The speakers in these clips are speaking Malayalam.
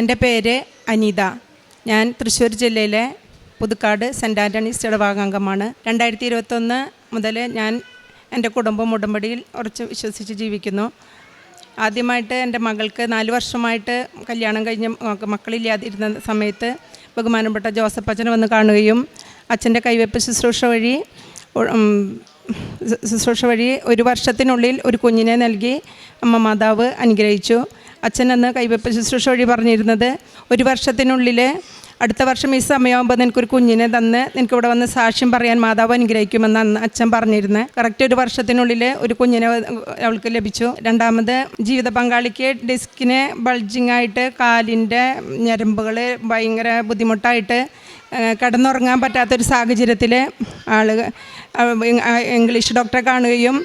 എന്റെ പേര് അനിത. ഞാൻ തൃശ്ശൂർ ജില്ലയിലെ പുതുക്കാട് സെന്റ് ആന്റണീസ് ഇടവാകാംഗമാണ് രണ്ടായിരത്തി ഇരുപത്തൊന്ന് മുതൽ ഞാൻ എന്റെ കുടുംബം ഉടമ്പടിയിൽ ഉറച്ച് വിശ്വസിച്ച് ജീവിക്കുന്നു. ആദ്യമായിട്ട് എന്റെ മകൾക്ക് നാല് വർഷമായിട്ട് കല്യാണം കഴിഞ്ഞ് മക്ക- മക്കളില്ലാതിരുന്ന സമയത്ത് ബഹുമാനപ്പെട്ട ജോസഫ് അച്ഛനെ വന്ന് കാണുകയും അച്ഛന്റെ കൈവയ്പ് ശുശ്രൂഷ വഴി ശുശ്രൂഷ വഴി ഒരു വർഷത്തിനുള്ളിൽ ഒരു കുഞ്ഞിനെ നൽകി അമ്മ മാതാവ് അനുഗ്രഹിച്ചു. അച്ഛൻ അന്ന് കൈവയ്പ് ശുശ്രൂഷ വഴി പറഞ്ഞിരുന്നത് ഒരു വർഷത്തിനുള്ളിൽ അടുത്ത വർഷം ഈ സമയമാകുമ്പോൾ നിനക്കൊരു കുഞ്ഞിനെ തന്ന് നിനക്ക് ഇവിടെ വന്ന് സാക്ഷ്യം പറയാൻ മാതാവ് അനുഗ്രഹിക്കുമെന്ന് അന്ന് അച്ഛൻ പറഞ്ഞിരുന്നത് കറക്റ്റ് ഒരു വർഷത്തിനുള്ളിൽ ഒരു കുഞ്ഞിനെ അവൾക്ക് ലഭിച്ചു. രണ്ടാമത് ജീവിത പങ്കാളിക്ക് ഡിസ്കിന് ബൾജിങ് ആയിട്ട് കാലിന്റെ ഞരമ്പുകൾ ഭയങ്കര ബുദ്ധിമുട്ടായിട്ട് കിടന്നുറങ്ങാൻ പറ്റാത്തൊരു സാഹചര്യത്തിൽ ആൾ ഇംഗ്ലീഷ് ഡോക്ടറെ കാണുകയും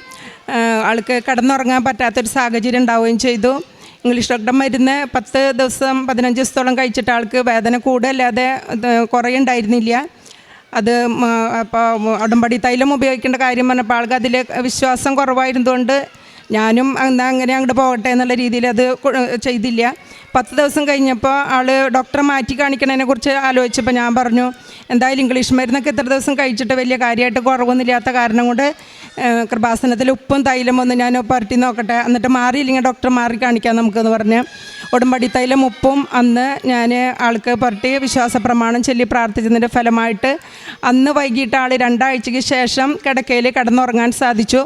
ആൾക്ക് കിടന്നുറങ്ങാൻ പറ്റാത്തൊരു സാഹചര്യം ഉണ്ടാവുകയും ചെയ്തു. ഇംഗ്ലീഷ് ഡോക്ടർ മരുന്ന് പത്ത് ദിവസം പതിനഞ്ച് ദിവസത്തോളം കഴിച്ചിട്ട് ആൾക്ക് വേദന കൂടല്ലാതെ കുറയുണ്ടായിരുന്നില്ല അത് അപ്പോൾ ഉടമ്പടി തൈലം ഉപയോഗിക്കേണ്ട കാര്യം പറഞ്ഞപ്പോൾ ആൾക്ക് അതിൽ വിശ്വാസം കുറവായിരുന്നതുകൊണ്ട് ഞാനും അങ്ങനെ അങ്ങോട്ട് പോകട്ടെ എന്നുള്ള രീതിയിൽ അത് ചെയ്തില്ല. പത്ത് ദിവസം കഴിഞ്ഞപ്പോൾ ആൾ ഡോക്ടറെ മാറ്റി കാണിക്കണതിനെ കുറിച്ച് ആലോചിച്ചപ്പോൾ ഞാൻ പറഞ്ഞു എന്തായാലും ഇംഗ്ലീഷ് മരുന്നൊക്കെ ഇത്ര ദിവസം കഴിച്ചിട്ട് വലിയ കാര്യമായിട്ട് കുറവൊന്നുമില്ലാത്ത കാരണം കൊണ്ട് കൃപാസനത്തിൽ ഉപ്പും തൈലം ഒന്ന് ഞാൻ പുരട്ടി നോക്കട്ടെ. എന്നിട്ട് മാറിയില്ലെങ്കിൽ ഡോക്ടർ മാറി കാണിക്കാം നമുക്കെന്ന് പറഞ്ഞ് ഉടമ്പടി തൈലം ഉപ്പും അന്ന് ഞാൻ ആൾക്ക് പുരട്ടി വിശ്വാസ പ്രമാണം ചൊല്ലി പ്രാർത്ഥിച്ചതിന്റെ ഫലമായിട്ട് അന്ന് വൈകിട്ട് ആൾ രണ്ടാഴ്ചയ്ക്ക് ശേഷം കിടക്കയിൽ കിടന്നുറങ്ങാൻ സാധിച്ചു.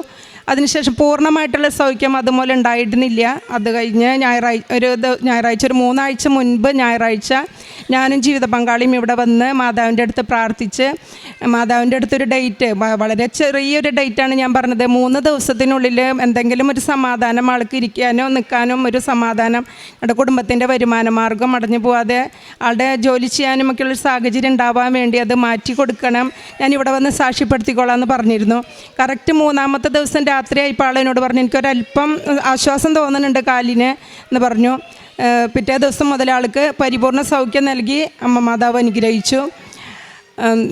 അതിനുശേഷം പൂർണമായിട്ടുള്ള സൗഖ്യം അതുപോലെ ഉണ്ടായിരുന്നില്ല. അത് കഴിഞ്ഞ് ഞായറാഴ്ച ഒരു ഞായറാഴ്ച ഒരു മൂന്നാഴ്ച മുൻപ് ഞായറാഴ്ച ഞാനും ജീവിത പങ്കാളിയും ഇവിടെ വന്ന് മാതാവിന്റെ അടുത്ത് പ്രാർത്ഥിച്ച് മാതാവിന്റെ അടുത്തൊരു ഡേറ്റ് വളരെ ചെറിയൊരു ഡേറ്റാണ് ഞാൻ പറഞ്ഞത്. മൂന്ന് ദിവസത്തിനുള്ളിൽ എന്തെങ്കിലും ഒരു സമാധാനം ആൾക്ക് ഇരിക്കാനോ നിൽക്കാനോ ഒരു സമാധാനം നമ്മുടെ കുടുംബത്തിന്റെ വരുമാന മാർഗം അടഞ്ഞു പോവാതെ ആളുടെ ജോലി ചെയ്യാനും ഒക്കെ ഉള്ളൊരു സാഹചര്യം ഉണ്ടാവാൻ വേണ്ടി അത് മാറ്റി കൊടുക്കണം. ഞാൻ ഇവിടെ വന്ന് സാക്ഷ്യപ്പെടുത്തിക്കോളാം എന്ന് പറഞ്ഞിരുന്നു. കറക്റ്റ് മൂന്നാമത്തെ ദിവസം രാത്രിയായപ്പോൾ ആളെന്നോട് പറഞ്ഞു എനിക്കൊരല്പം ആശ്വാസം തോന്നുന്നുണ്ട് കാലിന് എന്ന് പറഞ്ഞു. പിറ്റേ ദിവസം മുതൽ ആൾക്ക് പരിപൂർണ സൗഖ്യം നൽകി അമ്മ മാതാവ് അനുഗ്രഹിച്ചു.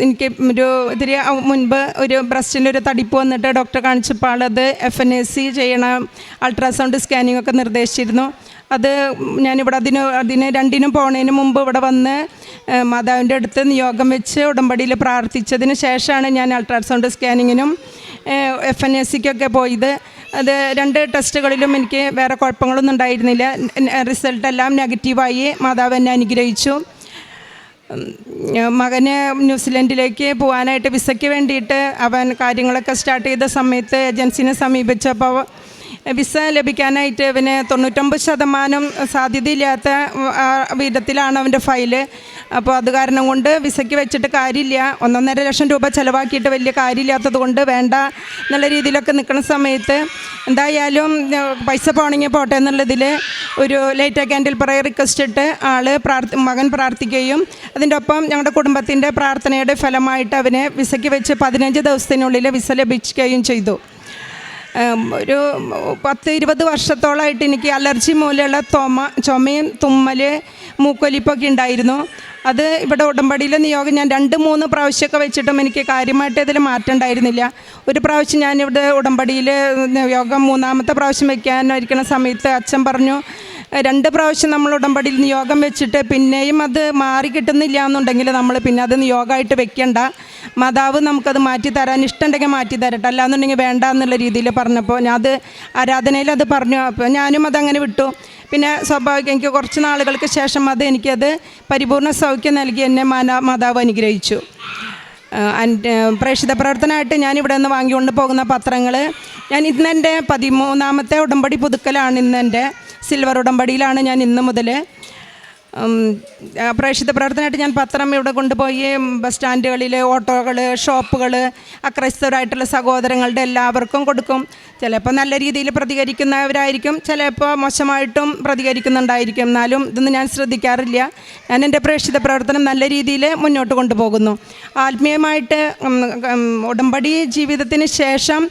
എനിക്ക് ഒരു ഇത്തിരി മുൻപ് ഒരു ബ്രസ്റ്റിന്റെ ഒരു തടിപ്പ് വന്നിട്ട് ഡോക്ടറെ കാണിച്ചപ്പോൾ അത് എഫ് എൻ എ സി ചെയ്യണം അൾട്രാസൗണ്ട് സ്കാനിങ് ഒക്കെ നിർദ്ദേശിച്ചിരുന്നു. അത് ഞാനിവിടെ അതിന് അതിന് രണ്ടിനും പോണതിന് മുമ്പ് ഇവിടെ വന്ന് മാതാവിന്റെ അടുത്ത് നിയോഗം വെച്ച് ഉടമ്പടിയിൽ പ്രാർത്ഥിച്ചതിന് ശേഷമാണ് ഞാൻ അൾട്രാസൗണ്ട് സ്കാനിങ്ങിനും എഫ് എൻ എസ് സിക്കൊക്കെ പോയത് അത് രണ്ട് ടെസ്റ്റുകളിലും എനിക്ക് വേറെ കുഴപ്പങ്ങളൊന്നും ഉണ്ടായിരുന്നില്ല. റിസൾട്ടെല്ലാം നെഗറ്റീവായി മാതാവ് എന്നെ അനുഗ്രഹിച്ചു. മകന് ന്യൂസിലൻഡിലേക്ക് പോകാനായിട്ട് വിസയ്ക്ക് വേണ്ടിയിട്ട് അവൻ കാര്യങ്ങളൊക്കെ സ്റ്റാർട്ട് ചെയ്ത സമയത്ത് ഏജൻസിനെ സമീപിച്ചപ്പോൾ വിസ ലഭിക്കാനായിട്ട് അവന് തൊണ്ണൂറ്റൊമ്പത് ശതമാനം സാധ്യതയില്ലാത്ത വിധത്തിലാണ് അവന്റെ ഫയൽ അപ്പോൾ അത് കാരണം കൊണ്ട് വിസയ്ക്ക് വെച്ചിട്ട് കാര്യമില്ല. ഒന്നൊന്നര ലക്ഷം രൂപ ചിലവാക്കിയിട്ട് വലിയ കാര്യമില്ലാത്തത് കൊണ്ട് വേണ്ട എന്നുള്ള രീതിയിലൊക്കെ നിൽക്കുന്ന സമയത്ത് എന്തായാലും പൈസ പോണെങ്കിൽ പോട്ടെ എന്നുള്ളതിൽ ഒരു ലൈറ്റ് ക്യാൻഡിൽ പ്രയർ റിക്വസ്റ്റ് ഇട്ട് ആൾ പ്രാർത്ഥി മകൻ പ്രാർത്ഥിക്കുകയും അതിന്റെ ഒപ്പം ഞങ്ങളുടെ കുടുംബത്തിന്റെ പ്രാർത്ഥനയുടെ ഫലമായിട്ട് അവന് വിസയ്ക്ക് വെച്ച് പതിനഞ്ച് ദിവസത്തിനുള്ളിൽ വിസ ലഭിക്കുകയും ചെയ്തു. ഒരു പത്ത് ഇരുപത് വർഷത്തോളമായിട്ട് എനിക്ക് അലർജി മൂലമുള്ള തൊമ ചുമയും തുമ്മൽ മൂക്കൊലിപ്പൊക്കെ ഉണ്ടായിരുന്നു. അത് ഇവിടെ ഉടമ്പടിയിലെ നിയോഗം ഞാൻ രണ്ട് മൂന്ന് പ്രാവശ്യമൊക്കെ വെച്ചിട്ടും എനിക്ക് കാര്യമായിട്ട് ഇതിൽ മാറ്റം ഉണ്ടായിരുന്നില്ല. ഒരു പ്രാവശ്യം ഞാൻ ഇവിടെ ഉടമ്പടിയിൽ നിയോഗം മൂന്നാമത്തെ പ്രാവശ്യം വയ്ക്കാനായിരിക്കുന്ന സമയത്ത് അച്ഛൻ പറഞ്ഞു രണ്ട് പ്രാവശ്യം നമ്മൾ ഉടമ്പടിയിൽ നിയോഗം വെച്ചിട്ട് പിന്നെയും അത് മാറി കിട്ടുന്നില്ല എന്നുണ്ടെങ്കിൽ നമ്മൾ പിന്നെ അത് നിയോഗമായിട്ട് വെക്കേണ്ട. മാതാവ് നമുക്കത് മാറ്റി തരാൻ ഇഷ്ടമുണ്ടെങ്കിൽ മാറ്റി തരട്ടെ. അല്ലാന്നുണ്ടെങ്കിൽ വേണ്ട എന്നുള്ള രീതിയിൽ പറഞ്ഞപ്പോൾ ഞാൻ അത് ആരാധനയിൽ അത് പറഞ്ഞു. അപ്പോൾ ഞാനും അതങ്ങനെ വിട്ടു. പിന്നെ സ്വാഭാവികം എനിക്ക് കുറച്ച് നാളുകൾക്ക് ശേഷം അത് എനിക്കത് പരിപൂർണ സൗഖ്യം നൽകി എന്നെ മാതാവ് അനുഗ്രഹിച്ചു. പ്രേക്ഷിത പ്രവർത്തനമായിട്ട് ഞാൻ ഇവിടെ നിന്ന് വാങ്ങിക്കൊണ്ട് പോകുന്ന പത്രങ്ങൾ. ഞാൻ ഇന്നെന്റെ പതിമൂന്നാമത്തെ ഉടമ്പടി പുതുക്കലാണ് ഇന്ന് എന്റെ സിൽവർ ഉടമ്പടിയിലാണ് ഞാൻ ഇന്ന് മുതൽ പ്രേക്ഷിത പ്രവർത്തനമായിട്ട് ഞാൻ പത്രം ഇവിടെ കൊണ്ടുപോയി ബസ് സ്റ്റാൻഡുകളിൽ ഓട്ടോകൾ ഷോപ്പുകൾ അക്രൈസ്തവരായിട്ടുള്ള സഹോദരങ്ങളുടെ എല്ലാവർക്കും കൊടുക്കും. ചിലപ്പോൾ നല്ല രീതിയിൽ പ്രതികരിക്കുന്നവരായിരിക്കും ചിലപ്പോൾ മോശമായിട്ടും പ്രതികരിക്കുന്നുണ്ടായിരിക്കും. എന്നാലും ഇതൊന്നും ഞാൻ ശ്രദ്ധിക്കാറില്ല. ഞാൻ എന്റെ പ്രേക്ഷിത പ്രവർത്തനം നല്ല രീതിയിൽ മുന്നോട്ട് കൊണ്ടുപോകുന്നു. ആത്മീയമായിട്ട് ഉടമ്പടി ജീവിതത്തിന് ശേഷം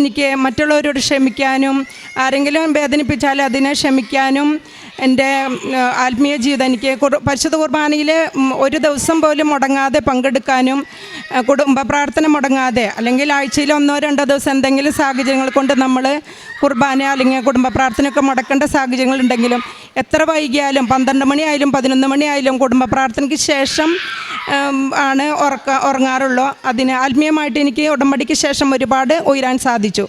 എനിക്ക് മറ്റുള്ളവരോട് ക്ഷമിക്കാനും ആരെങ്കിലും വേദനിപ്പിച്ചാൽ അതിനെ ക്ഷമിക്കാനും എന്റെ ആത്മീയ ജീവിതം. എനിക്ക് പരിശുദ്ധ കുർബാനയിൽ ഒരു ദിവസം പോലും മുടങ്ങാതെ പങ്കെടുക്കാനും കുടുംബ പ്രാർത്ഥന മുടങ്ങാതെ അല്ലെങ്കിൽ ആഴ്ചയിൽ ഒന്നോ രണ്ടോ ദിവസം എന്തെങ്കിലും സാഹചര്യങ്ങൾ കൊണ്ട് നമ്മൾ കുർബാന അല്ലെങ്കിൽ കുടുംബ പ്രാർത്ഥനയൊക്കെ മുടക്കേണ്ട സാഹചര്യങ്ങളുണ്ടെങ്കിലും എത്ര വൈകിയാലും പന്ത്രണ്ട് മണിയായാലും പതിനൊന്ന് മണിയായാലും കുടുംബ പ്രാർത്ഥനയ്ക്ക് ശേഷം ആണ് ഉറക്ക ഉറങ്ങാറുള്ളൂ. അതിന് ആത്മീയമായിട്ട് എനിക്ക് ഉടമ്പടിക്ക് ശേഷം ഒരുപാട് ഉയരാൻ സാധിച്ചു.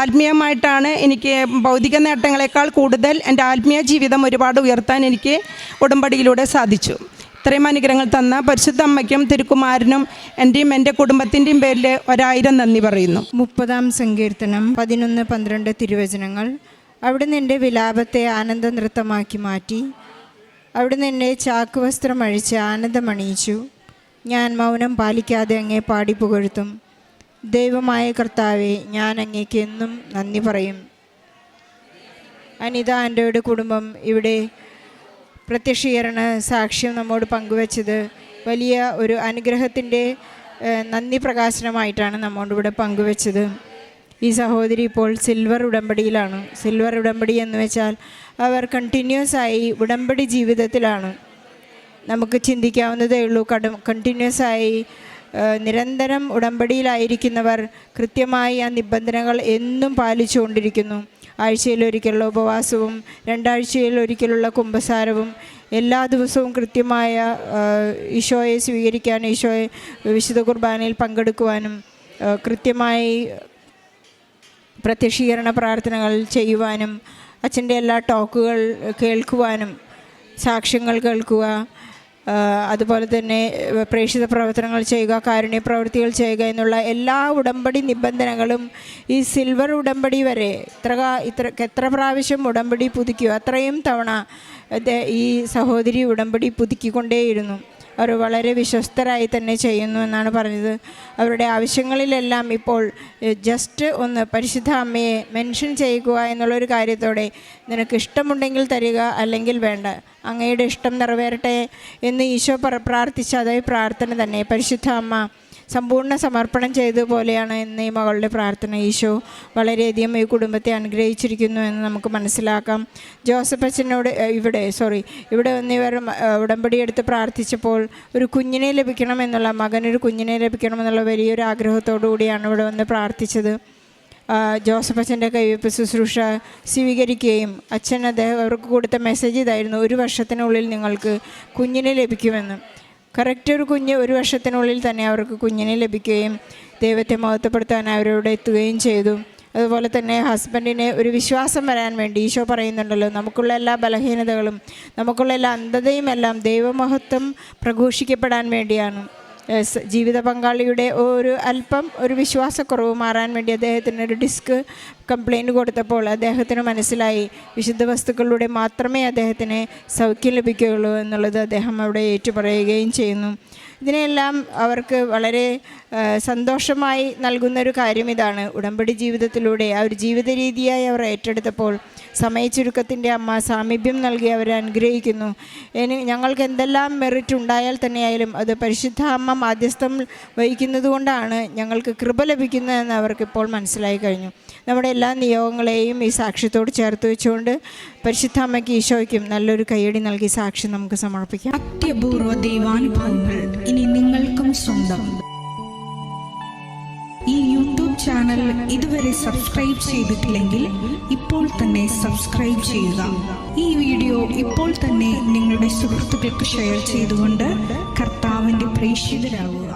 ആത്മീയമായിട്ടാണ് എനിക്ക് ഭൗതിക നേട്ടങ്ങളെക്കാൾ കൂടുതൽ എന്റെ ആത്മീയ ജീവിതം ഒരുപാട് ഉയർത്താൻ എനിക്ക് ഉടമ്പടിയിലൂടെ സാധിച്ചു. ഇത്രയും അനുഗ്രഹങ്ങൾ തന്ന പരിശുദ്ധ അമ്മയ്ക്കും തിരുക്കുമാരനും എന്റെയും എന്റെ കുടുംബത്തിന്റെയും പേരിൽ ഒരായിരം നന്ദി പറയുന്നു. മുപ്പതാം സങ്കീർത്തനം പതിനൊന്ന് പന്ത്രണ്ട് തിരുവചനങ്ങൾ. അവിടുന്ന് എന്റെ വിലാപത്തെ ആനന്ദ നൃത്തമാക്കി മാറ്റി. അവിടുന്ന് എന്നെ ചാക്കുവസ്ത്രം അഴിച്ച് ആനന്ദമണിയിച്ചു. ഞാൻ മൗനം പാലിക്കാതെ അങ്ങേ പാടി പുകഴ്ത്തും. ദൈവമായ കർത്താവെ ഞാൻ അങ്ങേക്ക് എന്നും നന്ദി പറയും. അനിത ആന്റോയുടെ കുടുംബം ഇവിടെ പ്രത്യക്ഷീകരണ സാക്ഷ്യം നമ്മോട് പങ്കുവച്ചത് വലിയ ഒരു അനുഗ്രഹത്തിന്റെ നന്ദി പ്രകാശനമായിട്ടാണ് നമ്മോട് ഇവിടെ പങ്കുവച്ചത്. ഈ സഹോദരി ഇപ്പോൾ സിൽവർ ഉടമ്പടിയിലാണ്. സിൽവർ ഉടമ്പടി എന്ന് വെച്ചാൽ അവർ കണ്ടിന്യൂസ് ആയി ഉടമ്പടി ജീവിതത്തിലാണ്. നമുക്ക് ചിന്തിക്കാവുന്നതേ ഉള്ളൂ. കട കണ്ടിന്യൂസ് ആയി നിരന്തരം ഉടമ്പടിയിലായിരിക്കുന്നവർ കൃത്യമായി ആ നിബന്ധനകൾ എന്നും പാലിച്ചുകൊണ്ടിരിക്കുന്നു. ആഴ്ചയിലൊരിക്കലുള്ള ഉപവാസവും രണ്ടാഴ്ചയിലൊരിക്കലുള്ള കുംഭസാരവും എല്ലാ ദിവസവും കൃത്യമായ ഈശോയെ സ്വീകരിക്കാനും ഈശോയെ വിശുദ്ധ കുർബാനയിൽ പങ്കെടുക്കുവാനും കൃത്യമായി പ്രത്യക്ഷീകരണ പ്രാർത്ഥനകൾ ചെയ്യുവാനും അച്ഛന്റെ എല്ലാ ടോക്കുകൾ കേൾക്കുവാനും സാക്ഷ്യങ്ങൾ കേൾക്കുക അതുപോലെ തന്നെ പ്രേക്ഷിത പ്രവർത്തനങ്ങൾ ചെയ്യുക കാരുണ്യ പ്രവൃത്തികൾ ചെയ്യുക എന്നുള്ള എല്ലാ ഉടമ്പടി നിബന്ധനകളും ഈ സിൽവർ ഉടമ്പടി വരെ ഇത്ര ഇത്ര എത്ര പ്രാവശ്യം ഉടമ്പടി പുതുക്കിയോ അത്രയും തവണ ഈ സഹോദരി ഉടമ്പടി പുതുക്കിക്കൊണ്ടേയിരുന്നു. അവർ വളരെ വിശ്വസ്തരായി തന്നെ ചെയ്യുന്നു എന്നാണ് പറഞ്ഞത്. അവരുടെ ആവശ്യങ്ങളിലെല്ലാം ഇപ്പോൾ ജസ്റ്റ് ഒന്ന് പരിശുദ്ധ അമ്മയെ മെൻഷൻ ചെയ്യുക എന്നുള്ളൊരു കാര്യത്തോടെ നിനക്ക് ഇഷ്ടമുണ്ടെങ്കിൽ തരിക അല്ലെങ്കിൽ വേണ്ട. അങ്ങയുടെ ഇഷ്ടം നിറവേറട്ടെ എന്ന് ഈശോ പ്ര പ്രാർത്ഥിച്ച അതേ പ്രാർത്ഥന തന്നെ. പരിശുദ്ധ അമ്മ സമ്പൂർണ സമർപ്പണം ചെയ്തതുപോലെയാണ് ഇന്ന് ഈ മകളുടെ പ്രാർത്ഥന. ഈശോ വളരെയധികം ഈ കുടുംബത്തെ അനുഗ്രഹിച്ചിരിക്കുന്നു എന്ന് നമുക്ക് മനസ്സിലാക്കാം. ജോസഫ് അച്ഛനോട് ഇവിടെ സോറി ഇവിടെ വന്ന് ഇവർ ഉടമ്പടി എടുത്ത് പ്രാർത്ഥിച്ചപ്പോൾ ഒരു കുഞ്ഞിനെ ലഭിക്കണമെന്നുള്ള മകനൊരു കുഞ്ഞിനെ ലഭിക്കണമെന്നുള്ള വലിയൊരു ആഗ്രഹത്തോടു കൂടിയാണ് ഇവിടെ വന്ന് പ്രാർത്ഥിച്ചത്. ജോസഫ് അച്ഛന്റെ കൈവയ്പ്പ് ശുശ്രൂഷ സ്വീകരിക്കുകയും അച്ഛൻ അദ്ദേഹം അവർക്ക് കൊടുത്ത മെസ്സേജ് ഇതായിരുന്നു ഒരു വർഷത്തിനുള്ളിൽ നിങ്ങൾക്ക് കുഞ്ഞിനെ ലഭിക്കുമെന്ന്. കറക്റ്റ് ഒരു കുഞ്ഞ് ഒരു വർഷത്തിനുള്ളിൽ തന്നെ അവർക്ക് കുഞ്ഞിനെ ലഭിക്കുകയും ദൈവത്തെ മഹത്വപ്പെടുത്താൻ അവരോട് എത്തുകയും ചെയ്തു. അതുപോലെ തന്നെ ഹസ്ബൻഡിന് ഒരു വിശ്വാസം വരാൻ വേണ്ടി ഈശോ പറയുന്നുണ്ടല്ലോ നമുക്കുള്ള എല്ലാ ബലഹീനതകളും നമുക്കുള്ള എല്ലാ അന്ധതയും എല്ലാം ദൈവമഹത്വം പ്രഘോഷിക്കപ്പെടാൻ വേണ്ടിയാണ്. ജീവിത പങ്കാളിയുടെ ഒരു അല്പം ഒരു വിശ്വാസക്കുറവ് മാറാൻ വേണ്ടി അദ്ദേഹത്തിന് ഒരു ഡിസ്ക് കംപ്ലൈന്റ് കൊടുത്തപ്പോൾ അദ്ദേഹത്തിന് മനസ്സിലായി. വിശുദ്ധ വസ്തുക്കളിലൂടെ മാത്രമേ അദ്ദേഹത്തിന് സൗഖ്യം ലഭിക്കുകയുള്ളൂ എന്നുള്ളത് അദ്ദേഹം അവിടെ ഏറ്റുപറയുകയും ചെയ്യുന്നു. ഇതിനെല്ലാം അവർക്ക് വളരെ സന്തോഷമായി നൽകുന്നൊരു കാര്യം ഇതാണ്. ഉടമ്പടി ജീവിതത്തിലൂടെ ആ ഒരു ജീവിത രീതിയായി അവർ ഏറ്റെടുത്തപ്പോൾ സമയച്ചുരുക്കത്തിന്റെ അമ്മ സാമീപ്യം നൽകി അവരെ അനുഗ്രഹിക്കുന്നു. ഞങ്ങൾക്ക് എന്തെല്ലാം മെറിറ്റ് ഉണ്ടായാൽ തന്നെയായാലും അത് പരിശുദ്ധ അമ്മ മാധ്യസ്ഥം വഹിക്കുന്നത് കൊണ്ടാണ് ഞങ്ങൾക്ക് കൃപ ലഭിക്കുന്നതെന്ന് അവർക്കിപ്പോൾ മനസ്സിലായി കഴിഞ്ഞു. നമ്മുടെ എല്ലാ നിയോഗങ്ങളെയും ഈ സാക്ഷ്യത്തോട് ചേർത്ത് വെച്ചുകൊണ്ട് പരിശുദ്ധ അമ്മയ്ക്ക് ഈശോയ്ക്കും നല്ലൊരു കൈയടി നൽകി സാക്ഷ്യം നമുക്ക് സമർപ്പിക്കാം. അത്യപൂർവ ദൈവാനുഭവങ്ങൾ ഇനി നിങ്ങൾക്കും സ്വന്തം. ഈ യൂട്യൂബ് ചാനൽ ഇതുവരെ സബ്സ്ക്രൈബ് ചെയ്തിട്ടില്ലെങ്കിൽ ഇപ്പോൾ തന്നെ സബ്സ്ക്രൈബ് ചെയ്യുക. ഈ വീഡിയോ ഇപ്പോൾ തന്നെ നിങ്ങളുടെ സുഹൃത്തുക്കൾക്ക് ഷെയർ ചെയ്തുകൊണ്ട് കർത്താവിന്റെ പ്രേക്ഷിതരാകുക.